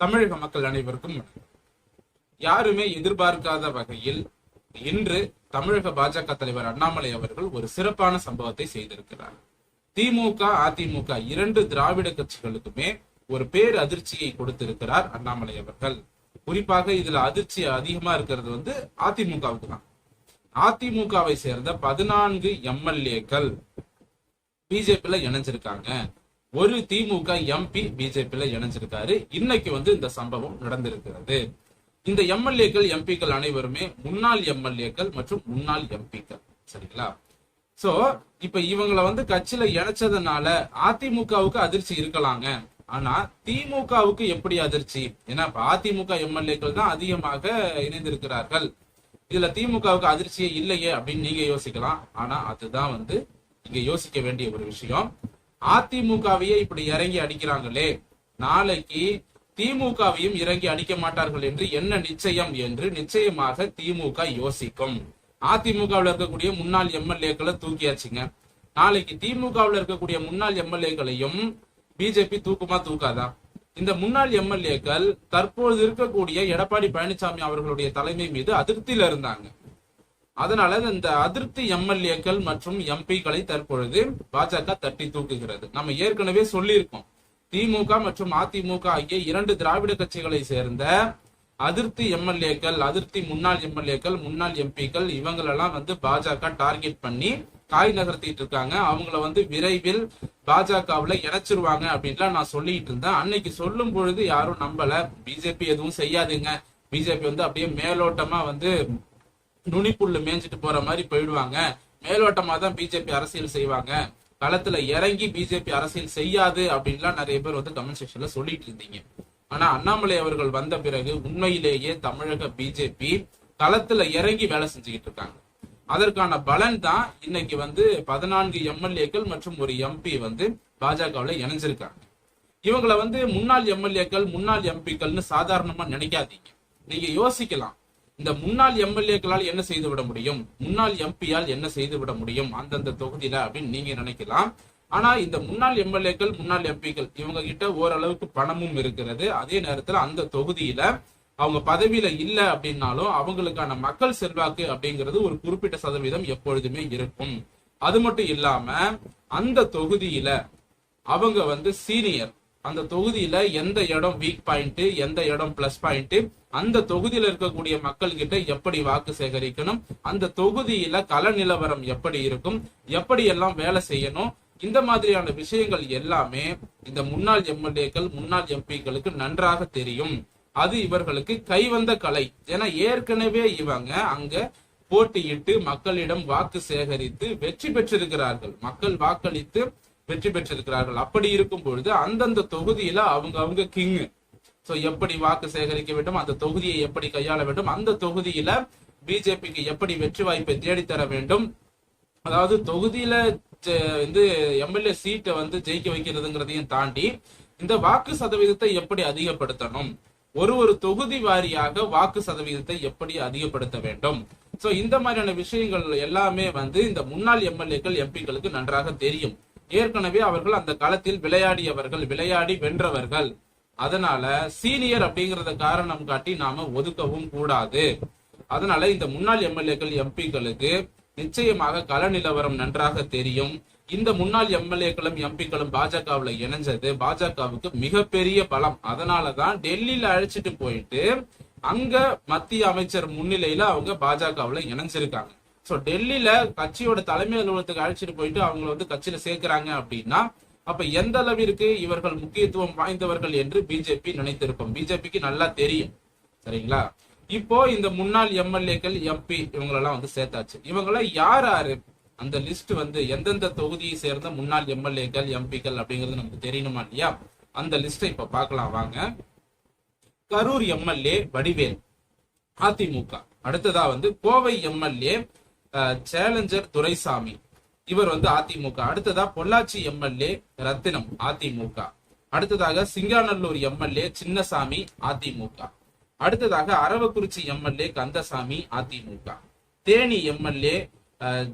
தமிழக மக்கள் அனைவருக்கும் யாருமே எதிர்பார்க்காத வகையில் இன்று தமிழக பாஜக தலைவர் அண்ணாமலை அவர்கள் ஒரு சிறப்பான சம்பவத்தை செய்திருக்கிறார். திமுக அதிமுக இரண்டு திராவிட கட்சிகளுக்குமே ஒரு பேர் அதிர்ச்சியை கொடுத்திருக்கிறார் அண்ணாமலை அவர்கள். குறிப்பாக இதுல அதிர்ச்சி அதிகமா இருக்கிறது வந்து அதிமுகவுக்கு தான். அதிமுகவை சேர்ந்த பதினான்கு எம்எல்ஏக்கள் பிஜேபியில இணைஞ்சிருக்காங்க. ஒரு திமுக எம்பி பிஜேபில இணைஞ்சிருக்காரு. இன்னைக்கு வந்து இந்த சம்பவம் நடந்திருக்கிறது. இந்த எம்எல்ஏக்கள் எம்பிக்கள் அனைவருமே முன்னாள் எம்எல்ஏக்கள் மற்றும் முன்னாள் எம்பிக்கள் சரிங்களா? சோ இப்ப இவங்கள வந்து கட்சியில இணைச்சதுனால அதிமுகவுக்கு அதிர்ச்சி இருக்கலாங்க. ஆனா திமுகவுக்கு எப்படி அதிர்ச்சி? ஏன்னா இப்ப அதிமுக எம்எல்ஏக்கள் தான் அதிகமாக இணைந்திருக்கிறார்கள். இதுல திமுகவுக்கு அதிர்ச்சியே இல்லையே அப்படின்னு நீங்க யோசிக்கலாம். ஆனா அதுதான் வந்து இங்க யோசிக்க வேண்டிய ஒரு விஷயம். அதிமுகவையே இப்படி இறங்கி அடிக்கிறாங்களே? நாளைக்கு திமுகவையும் இறங்கி அடிக்க மாட்டார்கள் என்று என்ன நிச்சயம் என்று நிச்சயமாக திமுக யோசிக்கும். அதிமுகவில் இருக்கக்கூடிய முன்னாள் எம்எல்ஏக்களை தூக்கியாச்சுங்க. நாளைக்கு திமுகவில் இருக்கக்கூடிய முன்னாள் எம்எல்ஏக்களையும் பிஜேபி தூக்குமா தூக்காதா? இந்த முன்னாள் எம்எல்ஏக்கள் தற்போது இருக்கக்கூடிய எடப்பாடி பழனிசாமி அவர்களுடைய தலைமை மீது அதிருப்தியில இருந்தாங்க. அதனால இந்த அதிருப்தி எம்எல்ஏக்கள் மற்றும் எம்பிக்களை தற்பொழுது பாஜக தட்டி தூக்குகிறது. நம்ம ஏற்கனவே சொல்லியிருக்கோம். திமுக மற்றும் அதிமுக ஆகிய இரண்டு திராவிட கட்சிகளை சேர்ந்த அதிருப்தி எம்எல்ஏக்கள் அதிருப்தி முன்னாள் எம்எல்ஏக்கள் முன்னாள் எம்பிக்கள் இவங்களெல்லாம் வந்து பாஜக டார்கெட் பண்ணி காய் நகர்த்திட்டு இருக்காங்க. அவங்கள வந்து விரைவில் பாஜகவுல இணைச்சிருவாங்க அப்படின்லாம் நான் சொல்லிட்டு இருந்தேன். அன்னைக்கு சொல்லும் பொழுது யாரும் நம்பல. பிஜேபி எதுவும் செய்யாதுங்க. பிஜேபி வந்து அப்படியே மேலோட்டமா வந்து நுனிப்புள்ள மேய்ஞ்சிட்டு போற மாதிரி போயிடுவாங்க. மேலோட்டமா தான் பிஜேபி அரசியல் செய்வாங்க. களத்துல இறங்கி பிஜேபி அரசியல் செய்யாது அப்படின்லாம் நிறைய பேர் வந்து கமெண்ட் செக்ஷன்ல சொல்லிட்டு இருந்தீங்க. ஆனா அண்ணாமலை அவர்கள் வந்த பிறகு உண்மையிலேயே தமிழக பிஜேபி களத்துல இறங்கி வேலை செஞ்சுக்கிட்டு இருக்காங்க. அதற்கான பலன் தான் இன்னைக்கு வந்து பதினான்கு எம்எல்ஏக்கள் மற்றும் ஒரு எம்பி வந்து பாஜகவுல இணைஞ்சிருக்காங்க. இவங்களை வந்து முன்னாள் எம்எல்ஏக்கள் முன்னாள் எம்பிக்கள்னு சாதாரணமா நினைக்காதீங்க. நீங்க யோசிக்கலாம். இந்த முன்னாள் எம்எல்ஏக்களால் என்ன செய்து விட முடியும்? முன்னாள் எம்பியால் என்ன செய்து விட முடியும்? அந்தந்த தொகுதியில அப்படின்னு நீங்க நினைக்கலாம். ஆனா இந்த முன்னாள் எம்எல்ஏக்கள் முன்னாள் எம்பிக்கள் இவங்க கிட்ட ஓரளவுக்கு பணமும் இருக்கிறது. அதே நேரத்துல அந்த தொகுதியில அவங்க பதவியில இல்ல அப்படின்னாலும் அவங்களுக்கான மக்கள் செல்வாக்கு அப்படிங்கிறது ஒரு குறிப்பிட்ட சதவீதம் எப்பொழுதுமே இருக்கும். அது மட்டும் இல்லாம அந்த தொகுதியில அவங்க வந்து சீனியர். அந்த தொகுதியில எந்த இடம் வீக் பாயிண்ட் எந்த இடம் பிளஸ் பாயிண்ட் அந்த தொகுதியில இருக்கக்கூடிய மக்கள் கிட்ட எப்படி வாக்கு சேகரிக்கணும் அந்த தொகுதியில கள நிலவரம் எப்படி இருக்கும் எப்படி எல்லாம் வேலை செய்யணும் இந்த மாதிரியான விஷயங்கள் எல்லாமே இந்த முன்னாள் எம்எல்ஏக்கள் முன்னாள் எம்பிக்களுக்கு நன்றாக தெரியும். அது இவர்களுக்கு கைவந்த கலை. ஏன்னா ஏற்கனவே இவங்க அங்க போட்டியிட்டு மக்களிடம் வாக்கு சேகரித்து வெற்றி பெற்றிருக்கிறார்கள். மக்கள் வாக்களித்து வெற்றி பெற்றிருக்கிறார்கள். அப்படி இருக்கும் பொழுது அந்தந்த தொகுதியில அவங்க அவங்க கிங் ஸோ எப்படி வாக்கு சேகரிக்க வேண்டும் அந்த தொகுதியை எப்படி கையாள வேண்டும் அந்த தொகுதியில பிஜேபிக்கு எப்படி வெற்றி வாய்ப்பை தேடித்தர வேண்டும். அதாவது தொகுதியில வந்து எம்எல்ஏ சீட்டை வந்து ஜெயிக்க வைக்கிறதுங்கிறதையும் தாண்டி இந்த வாக்கு சதவீதத்தை எப்படி அதிகப்படுத்தணும்? ஒரு ஒரு தொகுதி வாரியாக வாக்கு சதவீதத்தை எப்படி அதிகப்படுத்த வேண்டும்? சோ இந்த மாதிரியான விஷயங்கள் எல்லாமே வந்து இந்த முன்னாள் எம்எல்ஏக்கள் எம்பிக்களுக்கு நன்றாக தெரியும். ஏற்கனவே அவர்கள் அந்த களத்தில் விளையாடியவர்கள் விளையாடி வென்றவர்கள். அதனால சீனியர் அப்படிங்கறத காரணம் காட்டி நாம ஒதுக்கவும் கூடாது. அதனால இந்த முன்னாள் எம்எல்ஏக்கள் எம்பிக்களுக்கு நிச்சயமாக கள நிலவரம் நன்றாக தெரியும். இந்த முன்னாள் எம்எல்ஏக்களும் எம்பிக்களும் பாஜகவுல இணைஞ்சது. பாஜகவுக்கு மிகப்பெரிய பலம். அதனாலதான் டெல்லியில அழைச்சிட்டு போயிட்டு அங்க மத்திய அமைச்சர் முன்னிலையில அவங்க பாஜகவுல இணைஞ்சிருக்காங்க. ஸோ டெல்லியில கட்சியோட தலைமை அலுவலகத்துக்கு அழைச்சிட்டு போயிட்டு அவங்களை வந்து கட்சியில சேர்க்கிறாங்க அப்படின்னா அப்ப எந்த அளவிற்கு இவர்கள் முக்கியத்துவம் வாய்ந்தவர்கள் என்று பிஜேபி நினைத்திருக்கும்? பிஜேபிக்கு நல்லா தெரியும். சரிங்களா? இப்போ இந்த முன்னாள் எம்எல்ஏக்கள் எம்பி இவங்களெல்லாம் வந்து சேர்த்தாச்சு. இவங்கள யார் யாரு? அந்த லிஸ்ட் வந்து எந்தெந்த தொகுதியை சேர்ந்த முன்னாள் எம்எல்ஏக்கள் எம்பிக்கள் அப்படிங்கிறது நமக்கு தெரியணுமா இல்லையா? அந்த லிஸ்டை இப்ப பார்க்கலாம் வாங்க. கரூர் எம்எல்ஏ வடிவேல் அதிமுக. அடுத்ததா வந்து கோவை எம்எல்ஏ சேலஞ்சர் துரைசாமி. இவர் வந்து அதிமுக. அடுத்ததா பொள்ளாச்சி எம்எல்ஏ ரத்தினம் அதிமுக. அடுத்ததாக சிங்காநல்லூர் எம்எல்ஏ சின்னசாமி அதிமுக. அடுத்ததாக அரவக்குறிச்சி எம்எல்ஏ கந்தசாமி அதிமுக. தேனி எம்எல்ஏ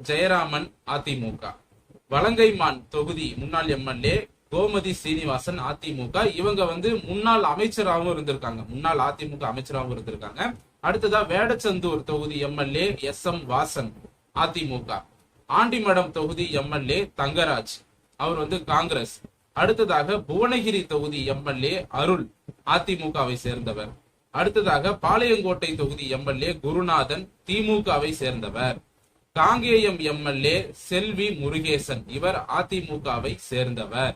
ஜெயராமன் அதிமுக. வலங்கைமான் தொகுதி முன்னாள் எம்எல்ஏ கோமதி சீனிவாசன் அதிமுக. இவங்க வந்து முன்னாள் அமைச்சராகவும் இருந்திருக்காங்க. முன்னாள் அதிமுக அமைச்சராகவும் இருந்திருக்காங்க. அடுத்ததா வேடச்சந்தூர் தொகுதி MLA S M Vasan. AIADMK. Andimadam தொகுதி எம்எல்ஏ தங்கராஜ். அவர் வந்து காங்கிரஸ். அடுத்ததாக புவனகிரி தொகுதி எம்எல்ஏ அருள் அதிமுகவை சேர்ந்தவர். அடுத்ததாக பாளையங்கோட்டை தொகுதி எம்எல்ஏ குருநாதன் திமுகவை சேர்ந்தவர். காங்கேயம் எம்எல்ஏ செல்வி முருகேசன் இவர் அதிமுகவை சேர்ந்தவர்.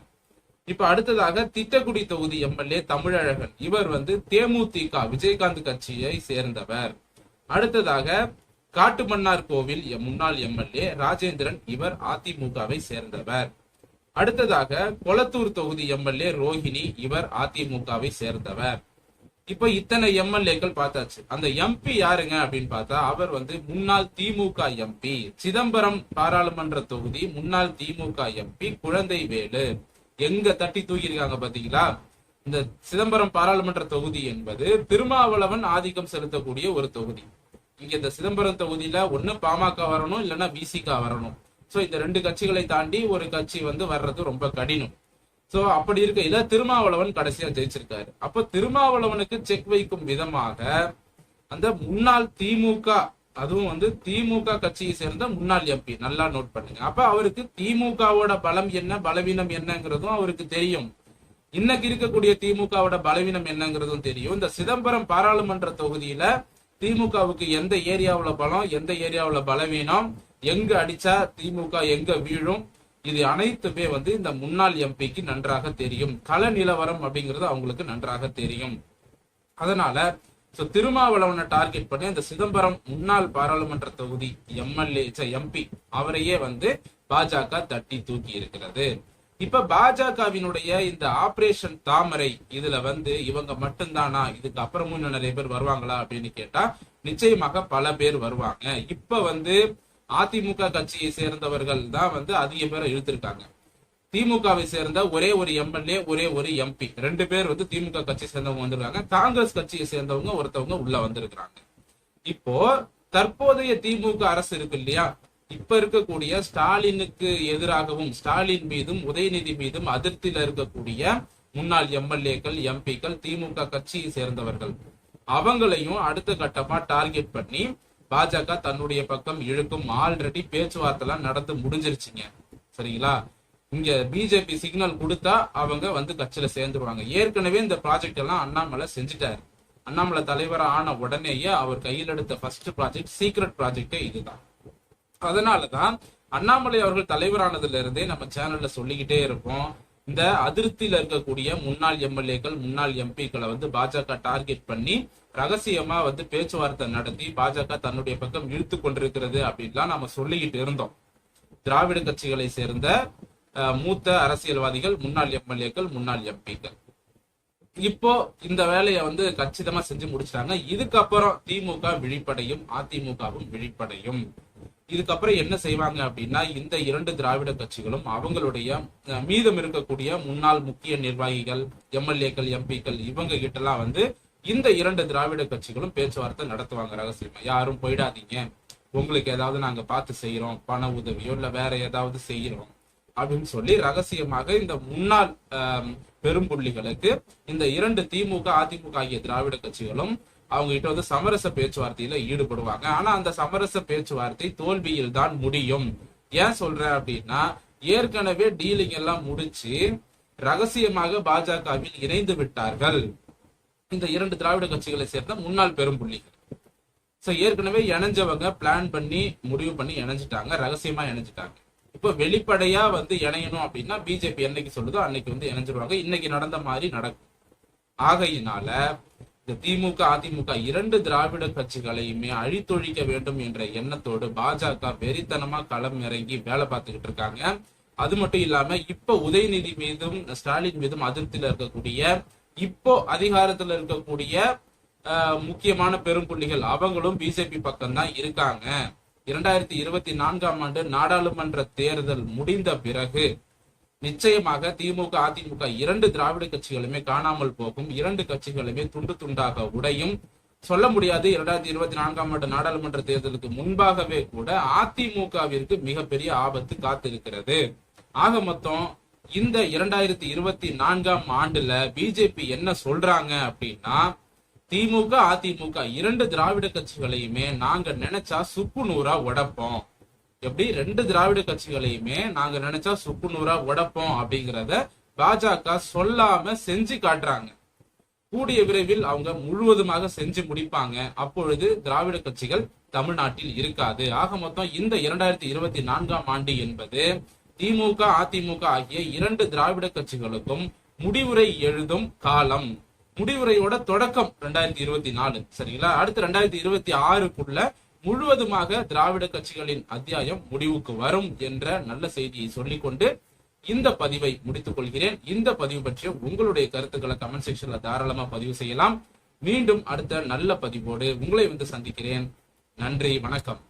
இப்ப அடுத்ததாக திட்டக்குடி தொகுதி எம்எல்ஏ தமிழழகன் இவர் வந்து தேமுதிக விஜயகாந்த் கட்சியை சேர்ந்தவர். அடுத்ததாக காட்டுமன்னார் கோவில் எம் முன்னாள் எம்எல்ஏ ராஜேந்திரன் இவர் அதிமுகவை சேர்ந்தவர். அடுத்ததாக கொளத்தூர் தொகுதி எம்எல்ஏ ரோஹிணி இவர் அதிமுகவை சேர்ந்தவர். இப்ப இத்தனை எம்எல்ஏக்கள் பார்த்தாச்சு. அந்த எம்பி யாருங்க அப்படின்னு பார்த்தா அவர் வந்து முன்னாள் திமுக எம்பி சிதம்பரம் பாராளுமன்ற தொகுதி முன்னாள் திமுக எம்பி குழந்தை வேலு. எங்க தட்டி தூக்கியிருக்காங்க பாத்தீங்களா? இந்த சிதம்பரம் பாராளுமன்ற தொகுதி என்பது திருமாவளவன் ஆதிக்கம் செலுத்தக்கூடிய ஒரு தொகுதி. இங்க இந்த சிதம்பரம் தொகுதியில ஒண்ணு பாமக வரணும் இல்லைன்னா விசிக வரணும். சோ இந்த ரெண்டு கட்சிகளை தாண்டி ஒரு கட்சி வந்து வர்றது ரொம்ப கடினம். சோ அப்படி இருக்கையில திருமாவளவன் கடைசியா ஜெயிச்சிருக்காரு. அப்ப திருமாவளவனுக்கு செக் வைக்கும் விதமாக அந்த முன்னாள் திமுக அதுவும் வந்து திமுக கட்சியை சேர்ந்த முன்னாள் எம்பி நல்லா நோட் பண்ணுங்க. அப்ப அவருக்கு திமுகவோட பலம் என்ன பலவீனம் என்னங்கிறதும் அவருக்கு தெரியும். இன்னைக்கு இருக்கக்கூடிய திமுகவோட பலவீனம் என்னங்கிறதும் தெரியும். இந்த சிதம்பரம் பாராளுமன்ற தொகுதியில திமுகவுக்கு எந்த ஏரியாவுல பலம் எந்த ஏரியாவுல பலவீனம் எங்க அடிச்சா திமுக எங்க வீழும் இது அனைத்துமே வந்து இந்த முன்னாள் எம்பிக்கு நன்றாக தெரியும் கள நிலவரம் அப்படிங்கிறது அவங்களுக்கு நன்றாக தெரியும் அதனால சோ திருமாவளவனை டார்கெட் பண்ணி அந்த சிதம்பரம் முன்னாள் பாராளுமன்ற தொகுதி எம்எல்ஏ எம்பி அவரையே வந்து பாஜக தட்டி தூக்கி இருக்கிறது இப்ப பாஜகவினுடைய இந்த ஆபரேஷன் தாமரை இதுல வந்து இவங்க மட்டும்தானா? இதுக்கு அப்புறமும் இன்னும் நிறைய பேர் வருவாங்களா அப்படின்னு கேட்டா நிச்சயமாக பல பேர் வருவாங்க. இப்ப வந்து அதிமுக கட்சியை சேர்ந்தவர்கள் தான் வந்து அதிக பேரை இழுத்திருக்காங்க. திமுகவை சேர்ந்த ஒரே ஒரு எம்எல்ஏ ஒரே ஒரு எம்பி. ரெண்டு பேர் வந்து திமுக கட்சி சேர்ந்தவங்க வந்திருக்காங்க. காங்கிரஸ் கட்சியை சேர்ந்தவங்க ஒருத்தவங்க உள்ள வந்திருக்கிறாங்க. இப்போ தற்போதைய திமுக அரசு இருக்கு இல்லையா? இப்ப இருக்கக்கூடிய ஸ்டாலினுக்கு எதிராகவும் ஸ்டாலின் மீதும் உதயநிதி மீதும் அதிருப்தியில இருக்கக்கூடிய முன்னாள் எம்எல்ஏக்கள் எம்பிக்கள் திமுக கட்சியை சேர்ந்தவர்கள். அவங்களையும் அடுத்த கட்டமா டார்கெட் பண்ணி பாஜக தன்னுடைய பக்கம் இழுக்கும் ஆல்ரெடி பேச்சுவார்த்தை எல்லாம் நடந்து முடிஞ்சிருச்சுங்க. சரிங்களா? இங்க பிஜேபி சிக்னல் கொடுத்தா அவங்க வந்து கட்சியில சேர்ந்துருவாங்க. ஏற்கனவே இந்த ப்ராஜெக்ட் எல்லாம் அண்ணாமலை செஞ்சுட்டாரு. அண்ணாமலை தலைவர் ஆன உடனேயே அவர் கையில் எடுத்த ஃபர்ஸ்ட் ப்ராஜெக்ட் சீக்ரெட் ப்ராஜெக்டே இதுதான். அதனாலதான் அண்ணாமலை அவர்கள் தலைவரானதுல இருந்தே நம்ம சேனல்ல சொல்லிக்கிட்டே இருப்போம் இந்த அதிருப்தியில இருக்கக்கூடிய முன்னாள் எம்எல்ஏக்கள் முன்னாள் எம்பிக்களை வந்து பாஜக டார்கெட் பண்ணி ரகசியமா வந்து பேச்சுவார்த்தை நடத்தி பாஜக தன்னுடைய பக்கம் இழுத்து கொண்டிருக்கிறது அப்படின்லாம் நம்ம சொல்லிக்கிட்டு இருந்தோம். திராவிட கட்சிகளை சேர்ந்த அஹ், மூத்த அரசியல்வாதிகள் முன்னாள் எம்எல்ஏக்கள் முன்னாள் எம்பிக்கள். இப்போ இந்த வேலையை வந்து கச்சிதமா செஞ்சு முடிச்சிட்டாங்க. இதுக்கப்புறம் திமுக விழிப்படையும் அதிமுகவும் விழிப்படையும். இதுக்கப்புறம் என்ன செய்வாங்க அப்படின்னா இந்த இரண்டு திராவிட கட்சிகளும் அவங்களுடைய மீதம் இருக்கக்கூடிய முன்னாள் முக்கிய நிர்வாகிகள் எம்எல்ஏக்கள் எம்பிக்கள் இவங்க எல்லாம் வந்து இந்த இரண்டு திராவிட கட்சிகளும் பேச்சுவார்த்தை நடத்துவாங்க ரகசியமா? யாரும் போயிடாதீங்க. உங்களுக்கு ஏதாவது நாங்க பார்த்து செய்யறோம் பண உதவியோ இல்ல வேற ஏதாவது செய்யறோம் அப்படின்னு சொல்லி ரகசியமாக இந்த முன்னாள் பெரும்புள்ளிகளுக்கு இந்த இரண்டு திமுக அதிமுக ஆகிய திராவிட கட்சிகளும் அவங்க கிட்ட வந்து சமரச பேச்சுவார்த்தையில ஈடுபடுவாங்க. ஆனா அந்த சமரச பேச்சுவார்த்தை தோல்வியில் தான் முடியும். ஏன் சொல்றேன் அப்படின்னா ஏற்கனவே டீலிங் எல்லாம் முடிச்சு ரகசியமாக பாஜகவில் இணைந்து விட்டார்கள். இந்த இரண்டு திராவிட கட்சிகளை சேர்ந்த முன்னாள் பெரும் புள்ளிகள். சோ ஏற்கனவே இணைஞ்சவங்க பிளான் பண்ணி முடிவு பண்ணி இணைஞ்சிட்டாங்க ரகசியமா இணைஞ்சிட்டாங்க. இப்போ வெளிப்படையா வந்து இணையணும் அப்படின்னா பிஜேபி என்னைக்கு சொல்லுதோ அன்னைக்கு வந்து இணைஞ்சிருவாங்க. இன்னைக்கு நடந்த மாதிரி நடக்கும். ஆகையினால திமுக அதிமுக இரண்டு திராவிட கட்சிகளையுமே அழித்தொழிக்க வேண்டும் என்ற எண்ணத்தோடு பாஜக வெறித்தனமா களம் இறங்கி வேலை பார்த்துக்கிட்டு இருக்காங்க. அது மட்டும் இல்லாம இப்ப உதயநிதி மீதும் ஸ்டாலின் மீதும் அதிருப்தியில இருக்கக்கூடிய இப்போ அதிகாரத்துல இருக்கக்கூடிய அஹ், முக்கியமான பெரும்புள்ளிகள் அவங்களும் பிஜேபி பக்கம்தான் இருக்காங்க. இரண்டாயிரத்தி இருபத்தி நான்காம் ஆண்டு நாடாளுமன்ற தேர்தல் முடிந்த பிறகு நிச்சயமாக திமுக அதிமுக இரண்டு திராவிட கட்சிகளுமே காணாமல் போகும். இரண்டு கட்சிகளுமே துண்டு துண்டாக உடையும். சொல்ல முடியாது இரண்டாயிரத்தி இருபத்தி நான்காம் ஆண்டு நாடாளுமன்ற தேர்தலுக்கு முன்பாகவே கூட அதிமுகவிற்கு மிகப்பெரிய ஆபத்து காத்திருக்கிறது. ஆக மொத்தம் இந்த இரண்டாயிரத்தி இருபத்தி நான்காம் ஆண்டுல பிஜேபி என்ன சொல்றாங்க அப்படின்னா திமுக அதிமுக இரண்டு திராவிட கட்சிகளையுமே நாங்க நினைச்சா சுக்கு நூறா உடப்போம். எப்படி ரெண்டு திராவிட கட்சிகளையுமே நாங்க நினைச்சா சுக்கு நூறா உடப்போம் அப்படிங்கறத பாஜக சொல்லாம செஞ்சு காட்டுறாங்க. கூடிய விரைவில் அவங்க முழுவதுமாக செஞ்சு முடிப்பாங்க. அப்பொழுது திராவிட கட்சிகள் தமிழ்நாட்டில் இருக்காது. ஆக மொத்தம் இந்த இரண்டாயிரத்தி இருபத்தி நான்காம் ஆண்டு என்பது திமுக அதிமுக ஆகிய இரண்டு திராவிட கட்சிகளுக்கும் முடிவுரை எழுதும் காலம். முடிவுரையோட தொடக்கம் ரெண்டாயிரத்தி இருபத்தி நாலு. சரிங்களா? அடுத்து ரெண்டாயிரத்தி இருபத்தி ஆறுக்குள்ள முழுவதுமாக திராவிட கட்சிகளின் அத்தியாயம் முடிவுக்கு வரும் என்ற நல்ல செய்தியை சொல்லிக்கொண்டு இந்த பதிவை முடித்துக் கொள்கிறேன். இந்த பதிவு பற்றிய உங்களுடைய கருத்துக்களை கமெண்ட் செக்ஷன்ல தாராளமா பதிவு செய்யலாம். மீண்டும் அடுத்த நல்ல பதிவோடு உங்களை வந்து சந்திக்கிறேன். நன்றி வணக்கம்.